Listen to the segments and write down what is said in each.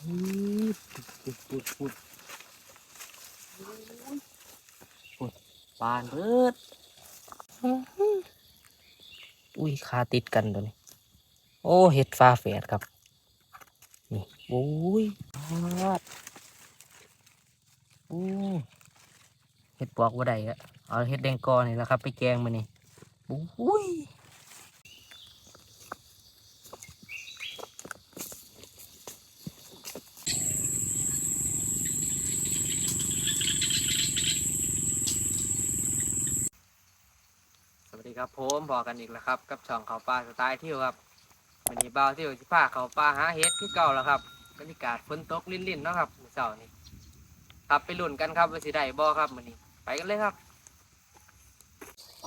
ปุดปุดปุดปุดปานเบิดอุ้ยขาติดกันตัวนี้ โอ้เห็ดฟ้าแฝดครับ นี่โอ้ยปาดโอ้เห็ดปวกว่าใดอะเอาเห็ดแดงกอนี่แหละครับ ไปแกงมานี่โอ้ย ครับผมพอกันอีกแล้วครับ กับช่องเขาปลาสไตล์เที่ยวครับวันนี้บ่าวเที่ยวสิพาเขาปลาหาเฮ็ดที่เก่าแล้วครับบรรยากาศฝนตกลิ่นๆเนาะครับมื้อเช้านี้ครับไปลุ้นกันครับว่าสิได้บ่ครับมื้อนี้ ไปกันเลยครับ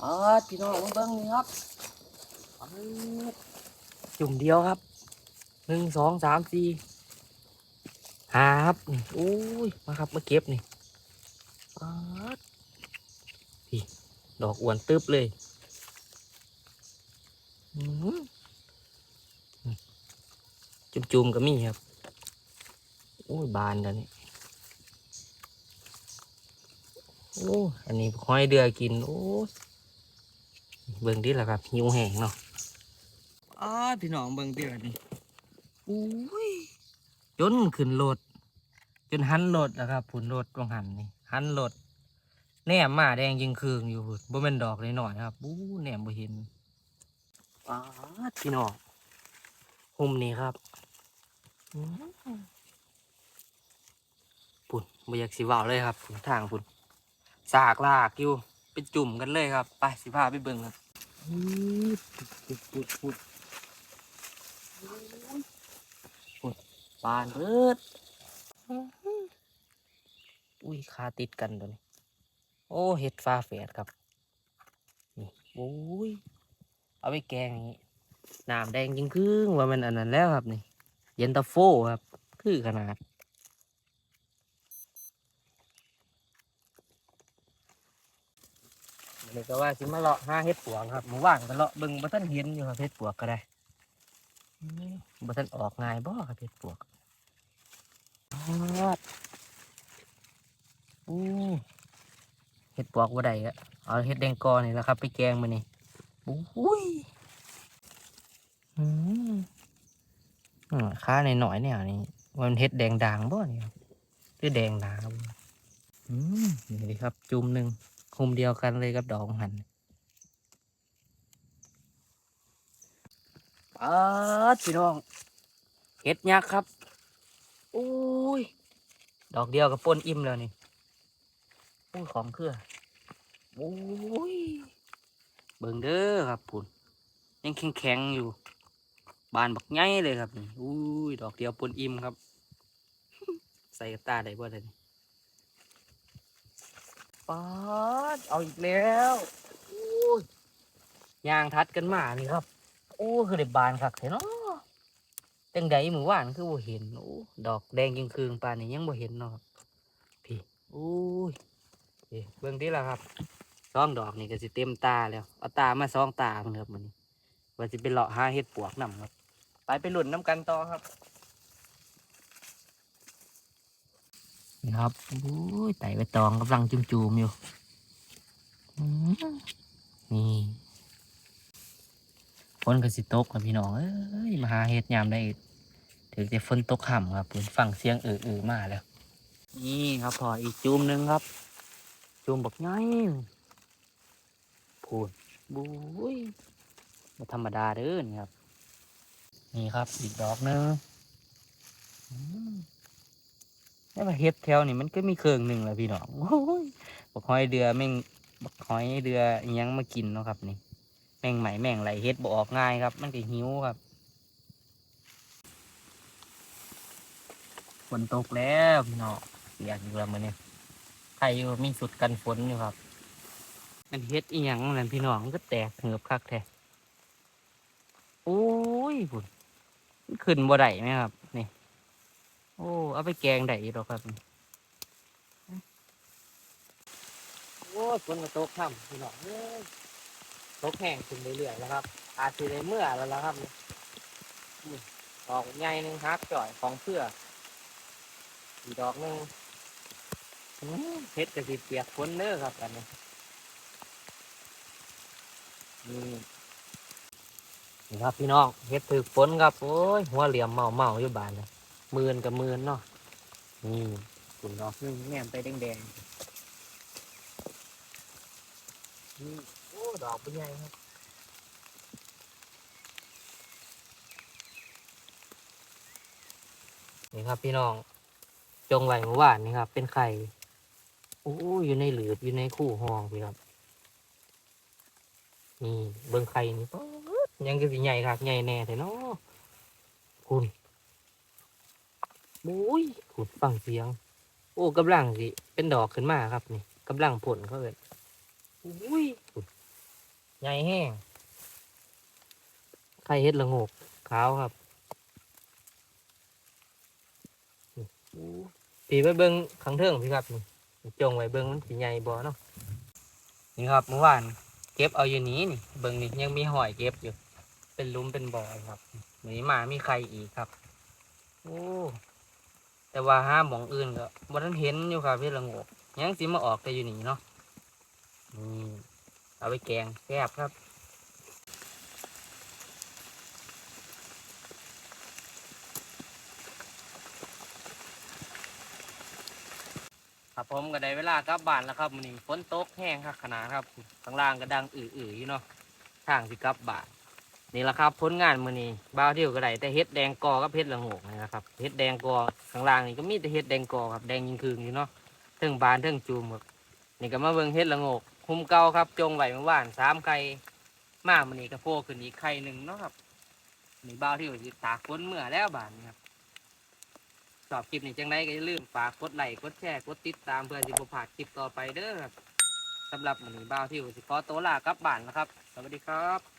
อ๋อพี่น้องมาเบิ่งนี่ครับปึ๊ดจุ่มเดียวครับหนึ่งสองสามสี่หาครับนี่โอ้ยมาครับมาเก็บนี่ป๊าดพี่ดอกอ้วนตึบเลยอืม จุ่มจุมๆก็มีครับ โอ้ย บานแล้วนี่โอ้อันนี้ห้อยเดือกิน โอ้ยเบิ่งดิล่ะครับหิวแห้งเนาะอ้าพี่น้องเบิ่งดิล่ะนี่โอ้ยจนขึ้นรถจนหันรถแล้วครับผุนรถตรงหันนี่หันรถแหนมมาแดงยิงคืองอยู่พุ่นบ่แม่นดอกเลยหน่อยๆครับอู้แหนมบ่เห็น ป้าดพี่น้องหุ่มนี่ครับปุ่นไม่อยากสิว่าเลยครับปุ่นทางปุ่นสากลากอยู่เป็นจุ่มกันเลยครับไปสิพาไปเบิ่งครับปุดปุดปุดปุดปานเบิดอุ้ยขาติดกันตัวนี้ โอ้เห็ดฟ้าแฝดครับนี่โอ้ย เอาไปแกงอย่างนี้น้ำแดงยิ่งครึ่งว่ามันอันนั้นแล้วครับนี่ เย็นตาโฟครับ คือขนาดเลยก็ว่าสิมาเลาะห้าเห็ดปวกครับหมู่บ้านก็เลาะเบิ่งบ่ทันเห็นอยู่ครับเห็ดปวกก็ได้อืมบ่ทันออกง่ายบ่ครับเห็ดปวกครับอู้เห็ดปวกบ่ได้อะเอาเห็ดแดงกอนี่แหละครับ ไปแกงมานี่ อุ้ยอืมค่าในหน่อยเนี่ยนี่มันเฮ็ดแดงด่างบ่เนี่ยคือแดงหนาบ่อืมนี่เลยครับ จุ่มหนึ่งคุมเดียวกันเลยกับดอกหันปัดพี่น้องเฮ็ดยักษ์ครับโอ้ยดอกเดียวกับป้นอิ่มแล้วนี่โอ้ยของเครือโอ้ย บิ่งเด้อครับพุ่นยังแข็งๆอยู่ บานบักใหญ่เลยครับนี่อุ้ยดอกเดียวปนอิ่มครับ ใส่ตาได้บ่ได้ป๊าดเอาอีกแล้วอุ้ยยางทัดกันมานี่ครับโอ้คือได้บานคักแท้เนาะจังใดมือว่านคือบ่เห็นโอ้ดอกแดงยิงคืงปานนี้ยังบ่เห็นเนาะพี่อุ้ยพี่เบิ่งดิล่ะครับ สองดอกนี่ก็สิเต็มตาแล้วเอาตามาสองตาเพิ่นครับมันนี้ว่าจะไปเลาะหาเห็ดปวกนำครับ ไปไปหลุนน้ำกันต่อครับนี่ครับโอ้ยไต่ใบตองกำลังจุ่มๆอยู่อื้อนี่ฝนก็สิตกครับพี่น้องเอ้ยมาหาเห็ดยามได้ถือแต่ฝนตกห่ำครับผมฟังเสียงเออๆมาแล้ว นี่ครับพออีกจุ่มหนึ่งครับ จุ่มบักง่าย พูนบุ้ยไม่ธรรมดาเด้อนี่ครับ นี่ครับอีกดอกหนึงอืมนี่มาเฮ็ดแถวนี่มันก็มีเครื่องหนึ่งแหละพี่น้องโอ้ยบักหอยเดือแม่งบักหอยเดืออิหยังมากินเนาะครับ นี่ แม่งไหมแม่งไหลเฮ็ดบ่ออกง่ายครับ มันก็หิวครับฝนตกแล้วพี่น้องเปียกอยู่แล้วมื้อนี้ใครอยู่มีสุดกันฝนอยู่ครับ มันเฮ็ดอีหยังนั่นพี่น้องมันก็แตกเหงือบคักแท้โอ้ยพุ่นมันขึ้นบ่ได้ไหมครับ นี่ โอ้เอาไปแกงได้อีกหรอกครับโอ้ฝนมาตกค่ำพี่น้องตกแห้งขึ้นเรื่อยๆแล้วครับ อาจจะได้เมื่อแล้วละครับนี่นี่อกใหญ่หนึ่งฮักจ่อยของเพื่ออีดอกหนึงเฮ็ดกระสิเปียกฝนเด้อครับอันนี้ นี่นี่ครับพี่น้องเฮ็ดถือฝนครับโอ้ยหัวเหลี่ยมเมาเมาๆอยู่บ้านเลยมืนกับมืนเนาะนี่คุณดอกหนึงแง่มไปแดงๆนี่โอ้ดอกเป็นใหญ่ครับนี่ครับพี่น้อง จงไว้เมื่อวานนี่ครับ เป็นไข่โอ้ยอยู่ในหลืบอยู่ในคู่ห้องพี่ครับ นี่เบิ้งไข่นี่ยังก็สิใหญ่ครับใหญ่แน่แต่เนาะคุณโอ้ยขุดฟังเสียง โอ้กำลังสิเป็นดอกขึ้นมาครับนี่กำลังผลเขาเลยโอ้ยขุดใหญ่แห้งไข่เฮ็ดละโงกขาวครับพี่ไปเบิ้งขังเทิงพี่ครับนี่จงไว้เบิ้งมันสีใหญ่บ่เนาะนี่ครับเมื่อวาน เก็บเอาอยู่นี้นี่ เบิ้งนี่ยังมีหอยเก็บอยู่ เป็นลุมเป็นบ่อครับวันนี้มามีใครอีกครับ โอ้แต่ว่าห้าหมองอื่นก็บ่ทันเห็นอยู่ครับพี่ละงกยังสิมาออกแต่อยู่นี่เนาะนี่เอาไปแกงแซ่บครับ ครับผมก็ได้เวลากลับบ้านแล้วครับมื้อนี้ฝนตกแห้งครับขนาดครับข้างล่างก็ดังอื้อๆอยู่เนาะทางสิกลับบ้านนี่แหละครับผลงานมือนี้บ่าวเที่ยวก็ได้แต่เฮ็ดแดงกอกับเฮ็ดละโงกนี่นะครับเฮ็ดแดงกอข้างล่างนี่ก็มีแต่เฮ็ดแดงกอครับแดงยิงคืนอยู่เนาะเทิงบานเทิงจูมครับนี่ก็มาเบิ่งเฮ็ดละโงกคุมเก่าครับจงไว้เมื่อวานสามไข่มามือนี้ก็โผล่ขึ้นอีกไข่หนึ่งเนาะครับนี่บ่าวเที่ยวสิตากฝนเมื่อแล้วบานนี้ครับ อบคลิปนี้จังไดก็อย่าลืมฝากกดไลค์กดแชร์กดติดตามเพื่อสิบ่พลาดคลิปต่อไปเด้อครับสำหรับมื้อนี้บ่าวที่สิขอตัวลากลับบ้านนะครับ สวัสดีครับ